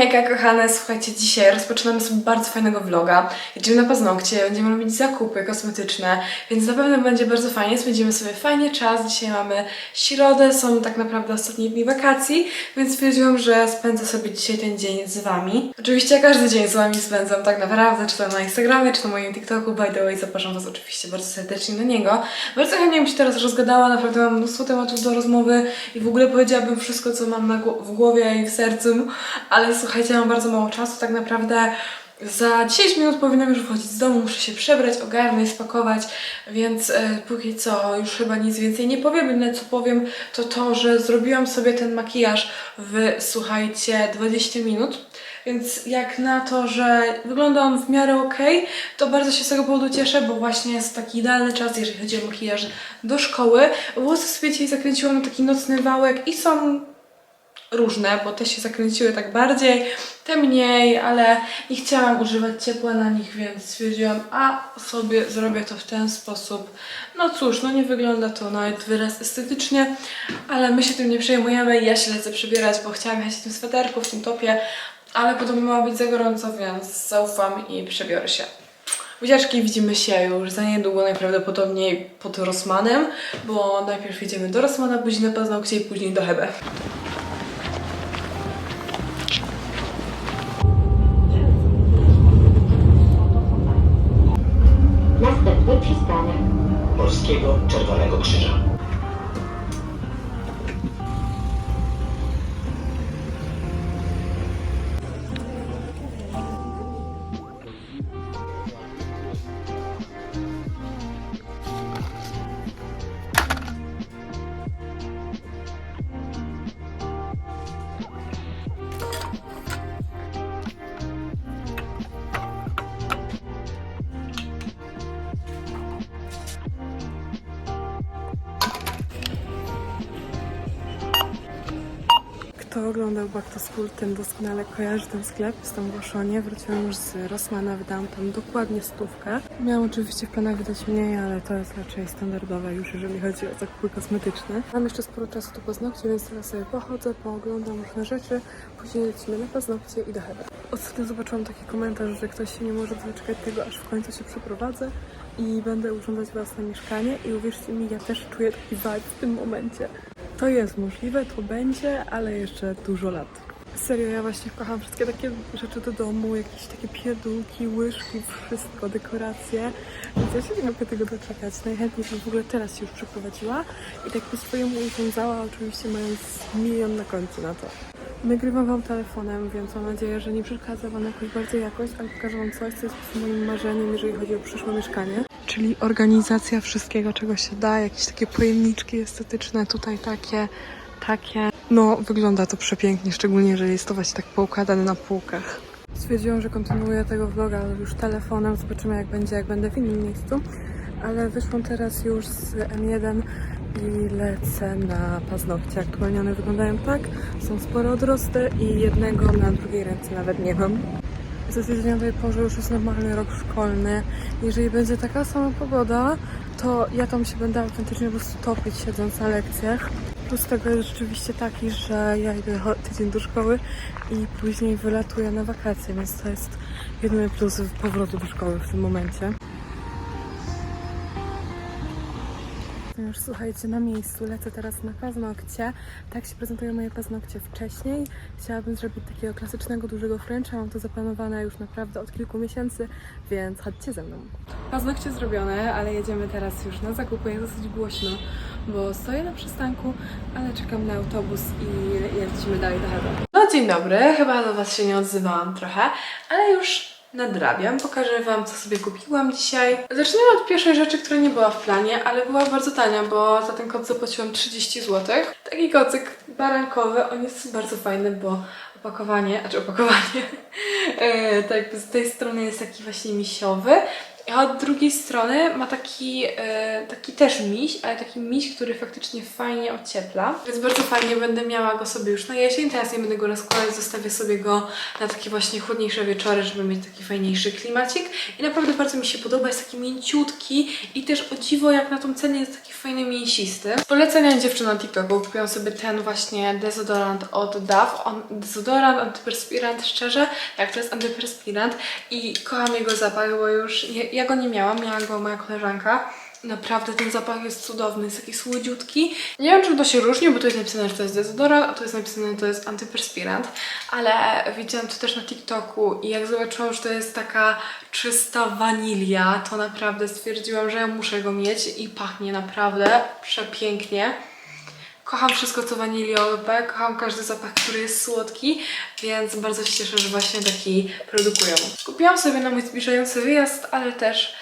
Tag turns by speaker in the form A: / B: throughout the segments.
A: Hejka kochane, słuchajcie, dzisiaj rozpoczynamy sobie bardzo fajnego vloga. Jedziemy na paznokcie, będziemy robić zakupy kosmetyczne, więc na pewno będzie bardzo fajnie, spędzimy sobie fajnie czas. Dzisiaj mamy środę, są tak naprawdę ostatnie dni wakacji, więc stwierdziłam, że spędzę sobie dzisiaj ten dzień z Wami. Oczywiście każdy dzień z Wami spędzam tak naprawdę, czy to na Instagramie, czy na moim TikToku, by the way, zapraszam Was oczywiście bardzo serdecznie na niego. Bardzo chętnie bym się teraz rozgadała, naprawdę mam mnóstwo tematów do rozmowy i w ogóle powiedziałabym wszystko, co mam w głowie i w sercu, ale słuchajcie, mam bardzo mało czasu, tak naprawdę za 10 minut powinnam już wychodzić z domu, muszę się przebrać, ogarnąć, spakować, więc e, póki co już chyba nic więcej nie powiem. Jedyne co powiem to to, że zrobiłam sobie ten makijaż w, słuchajcie, 20 minut. Więc jak na to, że wygląda on w miarę ok, to bardzo się z tego powodu cieszę, bo właśnie jest taki idealny czas, jeżeli chodzi o makijaż do szkoły. Włosy sobie dzisiaj zakręciłam na taki nocny wałek i są różne, bo te się zakręciły tak bardziej, te mniej, ale nie chciałam używać ciepła na nich, więc stwierdziłam, a sobie zrobię to w ten sposób. No cóż, no nie wygląda to nawet wyraz estetycznie, ale my się tym nie przejmujemy ja się lecę przebierać, bo chciałam jechać w tym sweterku, w tym topie, ale podobno ma być za gorąco, więc zaufam i przebiorę się. Buziaczki, widzimy się już za niedługo, najprawdopodobniej pod Rossmanem, bo najpierw jedziemy do Rossmana, później na paznokcie i później do Hebe. Kto oglądał Back to School, ten doskonale kojarzy ten sklep. W Łoszonie, wróciłam już z Rossmana, wydałam tam dokładnie stówkę. Miałam oczywiście w planach wydać mniej, ale to jest raczej standardowe już, jeżeli chodzi o zakupy kosmetyczne. Mam jeszcze sporo czasu do paznokci, więc teraz sobie pochodzę, pooglądam różne rzeczy, później lecimy na paznokcie i do Hebe. Ostatnio zobaczyłam taki komentarz, że ktoś się nie może doczekać tego, aż w końcu się przeprowadzę i będę urządzać własne mieszkanie i uwierzcie mi, ja też czuję taki vibe w tym momencie. To jest możliwe, to będzie, ale jeszcze dużo lat. Serio, ja właśnie kocham wszystkie takie rzeczy do domu, jakieś takie pierdółki, łyżki, wszystko, dekoracje. Więc ja się nie mogę tego doczekać. Najchętniej bym w ogóle teraz się już przeprowadziła i tak po swojemu urządzała, oczywiście mając milion na końcu na to. Nagrywam Wam telefonem, więc mam nadzieję, że nie przeszkadza Wam jakoś bardzo jakość, ale pokażę Wam coś, co jest moim marzeniem, jeżeli chodzi o przyszłe mieszkanie. Czyli organizacja wszystkiego, czego się da, jakieś takie pojemniczki estetyczne, tutaj takie, takie. No, wygląda to przepięknie, szczególnie jeżeli jest to właśnie tak poukładane na półkach. Stwierdziłam, że kontynuuję tego vloga już telefonem, zobaczymy jak będzie, jak będę w innym miejscu. Ale wyszłam teraz już z M1 i lecę na paznokcie. Aktualnie one wyglądają tak, są spore odrosty i jednego na drugiej ręce nawet nie mam. Stwierdzenia tej porze już jest normalny rok szkolny. Jeżeli będzie taka sama pogoda, to ja tam się będę autentycznie po prostu topić siedząc na lekcjach. Plus tego jest rzeczywiście taki, że ja idę tydzień do szkoły i później wylatuję na wakacje, więc to jest jedyny plus powrotu do szkoły w tym momencie. No Już słuchajcie, na miejscu lecę teraz na paznokcie. Tak się prezentują moje paznokcie wcześniej. Chciałabym zrobić takiego klasycznego, dużego Frencha. Mam to zaplanowane już naprawdę od kilku miesięcy, więc chodźcie ze mną. Paznokcie zrobione, ale jedziemy teraz już na zakupy. Jest dosyć głośno, bo stoję na przystanku, ale czekam na autobus i lecimy dalej do Hebe. No dzień dobry, chyba do Was się nie odzywałam trochę, ale już nadrabiam. Pokażę Wam, co sobie kupiłam dzisiaj. Zacznijmy od pierwszej rzeczy, która nie była w planie, ale była bardzo tania, bo za ten koc zapłaciłam 30 zł. Taki kocyk barankowy, on jest bardzo fajny, bo opakowanie, znaczy opakowanie, e, tak z tej strony jest taki właśnie misiowy, A od drugiej strony ma taki, e, taki też miś, ale taki miś, który faktycznie fajnie ociepla. Więc bardzo fajnie będę miała go sobie już na jesień. Teraz nie będę go rozkładać, zostawię sobie go na takie właśnie chłodniejsze wieczory, żeby mieć taki fajniejszy klimacik. I naprawdę bardzo mi się podoba, jest taki mięciutki i też o dziwo jak na tą cenę jest taki fajny mięsisty. Z polecenia dziewczyn na TikToku kupiłam sobie ten właśnie dezodorant od Dove. On, dezodorant, antyperspirant, szczerze, jak to jest antyperspirant i kocham jego zapach, bo już ja, ja go nie miałam, miała go moja koleżanka. Naprawdę ten zapach jest cudowny, jest taki słodziutki. Nie wiem, czym to się różni, bo tu jest napisane, że to jest dezodorant, a tu jest napisane, że to jest antyperspirant, ale widziałam to też na TikToku i jak zobaczyłam, że to jest taka czysta wanilia, to naprawdę stwierdziłam, że ja muszę go mieć i pachnie naprawdę przepięknie. Kocham wszystko, co waniliowe, kocham każdy zapach, który jest słodki, więc bardzo się cieszę, że właśnie taki produkują. Kupiłam sobie na mój zbliżający wyjazd, ale też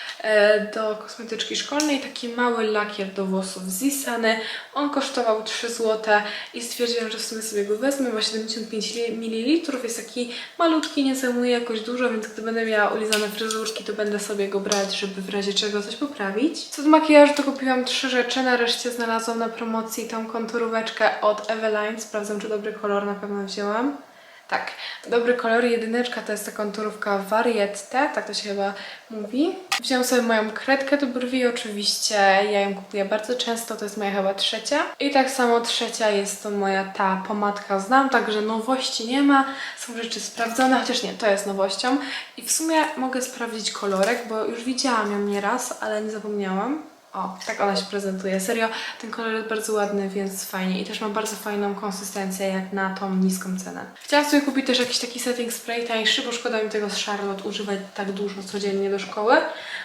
A: do kosmetyczki szkolnej taki mały lakier do włosów z Zisany. On kosztował 3 zł i stwierdziłam, że w sumie sobie go wezmę, ma 75 ml, jest taki malutki, nie zajmuje jakoś dużo, więc gdy będę miała ulizane fryzurki, to będę sobie go brać, żeby w razie czego coś poprawić. Co do makijażu, to kupiłam trzy rzeczy, nareszcie znalazłam na promocji tą konturóweczkę od Eveline, sprawdzam, czy dobry kolor na pewno wzięłam. Tak, dobry kolor, jedyneczka to jest ta konturówka Variette, tak to się chyba mówi. Wziąłam sobie moją kredkę do brwi, oczywiście ja ją kupuję bardzo często, to jest moja chyba trzecia. I tak samo trzecia jest to moja ta pomadka znam, także nowości nie ma, są rzeczy sprawdzone, chociaż nie, to jest nowością. I w sumie mogę sprawdzić kolorek, bo już widziałam ją nieraz, ale nie zapomniałam. O, tak ona się prezentuje. Serio, ten kolor jest bardzo ładny, więc fajnie. I też ma bardzo fajną konsystencję, jak na tą niską cenę. Chciałam sobie kupić też jakiś taki setting spray tańszy, bo szkoda mi tego z Charlotte używać tak dużo codziennie do szkoły,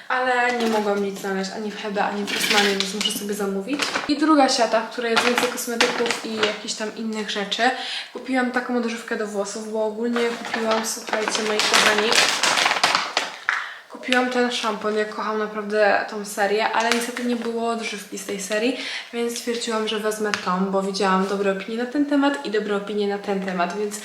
A: ale nie mogłam nic znaleźć ani w Hebe, ani w Rossmanie, więc muszę sobie zamówić. I druga siata, w której jest więcej kosmetyków i jakichś tam innych rzeczy. Kupiłam taką odżywkę do włosów, bo ogólnie kupiłam, słuchajcie, moi kochani, Kupiłam ten szampon, ja kocham naprawdę tą serię, ale niestety nie było odżywki z tej serii, więc stwierdziłam, że wezmę tą, bo widziałam dobre opinie na ten temat i dobre opinie na ten temat, więc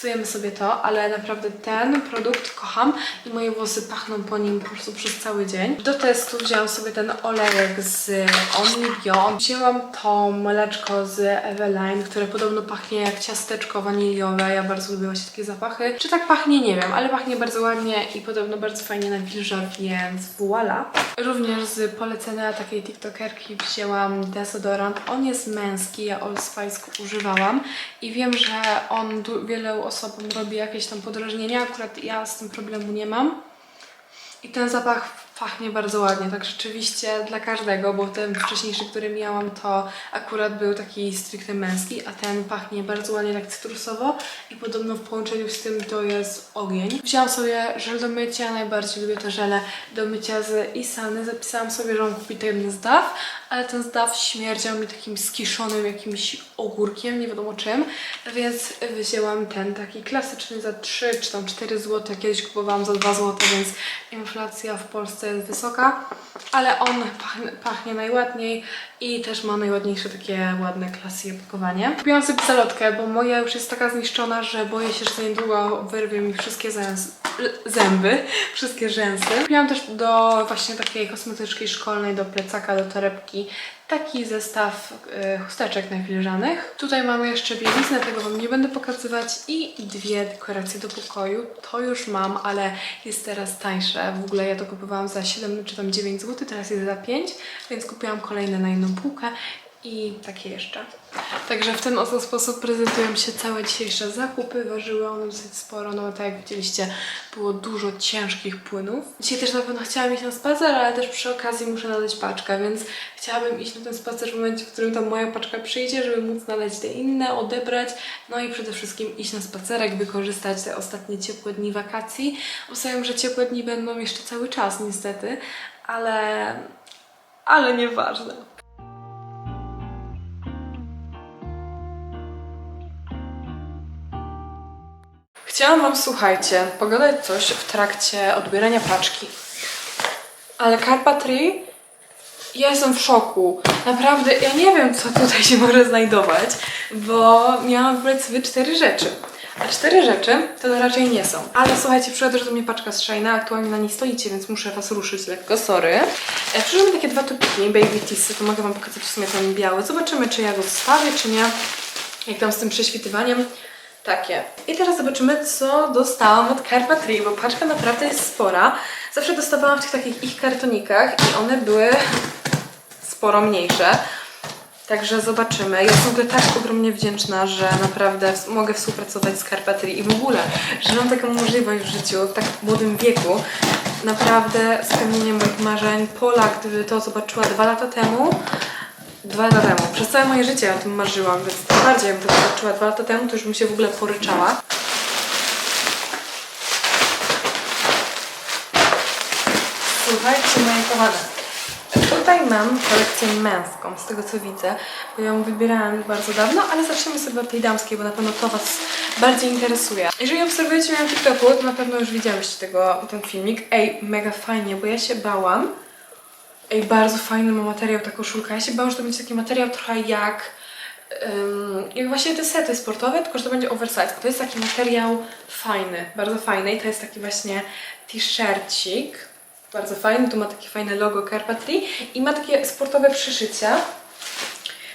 A: przetestujemy sobie to, ale naprawdę ten produkt kocham i moje włosy pachną po nim po prostu przez cały dzień. Do testu wzięłam sobie ten olejek z Beyond. Wzięłam to mleczko z Eveline, które podobno pachnie jak ciasteczko waniliowe. Ja bardzo lubię właśnie takie zapachy. Czy tak pachnie? Nie wiem, ale pachnie bardzo ładnie i podobno bardzo fajnie nawilża, więc voila. Również z polecenia takiej tiktokerki wzięłam dezodorant. On jest męski, ja Old Spice używałam i wiem, że on wielu osobom robi jakieś tam podrażnienia. Akurat ja z tym problemu nie mam. I ten zapach pachnie bardzo ładnie, tak rzeczywiście dla każdego, bo ten wcześniejszy, który miałam, to akurat był taki stricte męski, a ten pachnie bardzo ładnie tak cytrusowo i podobno w połączeniu z tym to jest ogień. Wzięłam sobie żel do mycia, najbardziej lubię te żele do mycia z Isany. Zapisałam sobie, że mam kupić ten z Dove, ale ten z Dove śmierdział mi takim skiszonym jakimś ogórkiem, nie wiadomo czym, więc wzięłam ten taki klasyczny za 3 czy tam 4 zł. Kiedyś kupowałam za 2 zł, więc inflacja w Polsce jest wysoka, ale on pachnie, pachnie najładniej i też ma najładniejsze takie ładne klasy opakowanie. Kupiłam sobie zalotkę, bo moja już jest taka zniszczona, że boję się, że za niedługo wyrwie mi wszystkie zęs- zęby, wszystkie rzęsy. Kupiłam też do właśnie takiej kosmetyczki szkolnej, do plecaka, do torebki taki zestaw y, chusteczek nawilżanych. Tutaj mamy jeszcze bieliznę, tego Wam nie będę pokazywać i dwie dekoracje do pokoju. To już mam, ale jest teraz tańsze. W ogóle ja to kupowałam za 7 czy tam 9 zł, teraz jest za 5, więc kupiłam kolejne na inną półkę i takie jeszcze. Także w ten oto sposób prezentują się całe dzisiejsze zakupy. Ważyły one dosyć sporo, no tak jak widzieliście, było dużo ciężkich płynów. Dzisiaj też na pewno chciałam iść na spacer, ale też przy okazji muszę nadać paczkę, więc chciałabym iść na ten spacer w momencie, w którym tam moja paczka przyjdzie, żeby móc nadać te inne, odebrać, no i przede wszystkim iść na spacerek, wykorzystać te ostatnie ciepłe dni wakacji. Obstawiam, że ciepłe dni będą jeszcze cały czas niestety, ale... ale nieważne. Chciałam Wam, słuchajcie, pogadać coś w trakcie odbierania paczki. Ale Carpatry, ja jestem w szoku. Naprawdę, ja nie wiem, co tutaj się może znajdować, bo miałam wybrać sobie cztery rzeczy. Cztery rzeczy to raczej nie są. Ale słuchajcie, przyszła też do mnie paczka z Shane'a, aktualnie na niej stoicie, więc muszę Was ruszyć lekko, sorry. E, Przyszły mi takie dwa topiki, Baby Tissy, to mogę Wam pokazać w sumie ten biały. Zobaczymy, czy ja go zostawię, czy nie. Jak tam z tym prześwitywaniem. Takie. I teraz zobaczymy, co dostałam od Carpatry, bo paczka naprawdę jest spora. Zawsze dostawałam w tych takich ich kartonikach i one były sporo mniejsze. Także zobaczymy. Ja ogóle tak ogromnie wdzięczna, że naprawdę mogę współpracować z Carpatry i w ogóle, że mam taką możliwość w życiu, w tak młodym wieku. Naprawdę spełnienie moich marzeń. Pola, gdyby to zobaczyła dwa lata temu, dwa lata temu, przez całe moje życie o tym marzyłam, więc tym bardziej jakbym to zobaczyła dwa lata temu, to już bym się w ogóle poryczała. Słuchajcie, moje kochane. Tutaj mam kolekcję męską, z tego co widzę, bo ją wybierałam bardzo dawno, ale zaczniemy sobie od tej damskiej, bo na pewno to Was bardziej interesuje. Jeżeli obserwujecie mnie na TikToku, to na pewno już widziałyście tego, ten filmik. Ej, mega fajnie, bo ja się bałam. Ej, bardzo fajny ma materiał ta koszulka. Ja się bałam, że to będzie taki materiał trochę jak Ym, jak właśnie te sety sportowe, tylko że to będzie oversize. To jest taki materiał fajny, bardzo fajny i to jest taki właśnie t-shircik. Bardzo fajny, tu ma takie fajne logo Carpatry i ma takie sportowe przyszycia.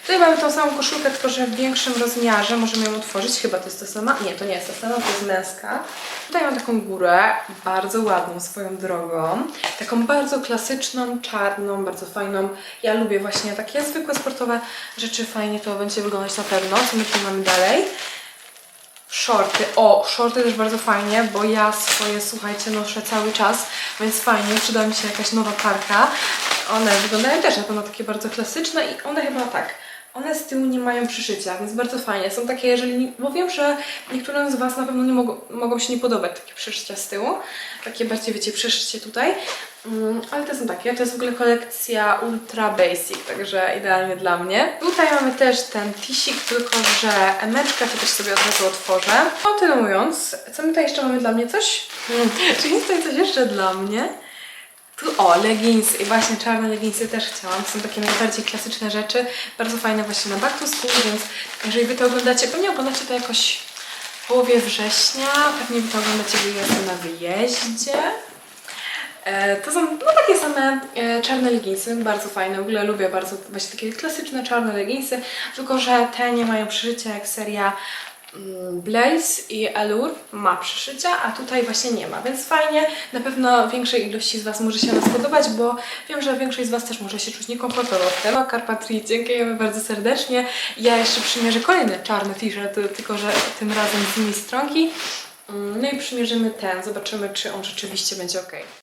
A: Tutaj mamy tą samą koszulkę, tylko że w większym rozmiarze. Możemy ją otworzyć. Chyba to jest ta sama. Nie, to nie jest ta sama, to jest męska. Tutaj mam taką górę, bardzo ładną swoją drogą. Taką bardzo klasyczną, czarną, bardzo fajną. Ja lubię właśnie takie zwykłe sportowe rzeczy. Fajnie to będzie wyglądać na pewno. Co my tu mamy dalej? Shorty. O, shorty też bardzo fajnie, bo ja swoje, słuchajcie, noszę cały czas, więc fajnie, przyda mi się jakaś nowa parka. One wyglądają też na pewno takie bardzo klasyczne i one chyba tak, one z tyłu nie mają przyszycia, więc bardzo fajnie. Są takie, jeżeli, bo wiem, że niektórym z Was na pewno nie mogą, mogą się nie podobać takie przyszycia z tyłu, takie bardziej, wiecie, przyszycie tutaj, Mm, ale te są takie, to jest w ogóle kolekcja Ultra Basic, także idealnie dla mnie. Tutaj mamy też ten tisik, tylko że emeczkę to też sobie od razu otworzę. Kontynuując, co my tutaj jeszcze mamy dla mnie? Coś? Hmm, czy jest tutaj coś jeszcze dla mnie? Tu, o, leginsy. I właśnie czarne leginsy też chciałam. To są takie najbardziej klasyczne rzeczy. Bardzo fajne właśnie na back to school, więc jeżeli Wy to oglądacie, pewnie oglądacie to jakoś w połowie września. Pewnie Wy to oglądacie, gdy jestem na wyjeździe. E, To są no, takie same e, czarne leginsy, bardzo fajne, w ogóle lubię bardzo właśnie takie klasyczne czarne leginsy, tylko że te nie mają przyszycia jak seria Blaze i Allure ma przyszycia, a tutaj właśnie nie ma, więc fajnie, na pewno większej ilości z Was może się nas podobać, bo wiem, że większość z Was też może się czuć niekomfortowo w tym. Carpatry, dziękujemy bardzo serdecznie. Ja jeszcze przymierzę kolejny czarny t-shirt, tylko że tym razem z mini stronki. Mm, No i przymierzymy ten, zobaczymy czy on rzeczywiście będzie ok.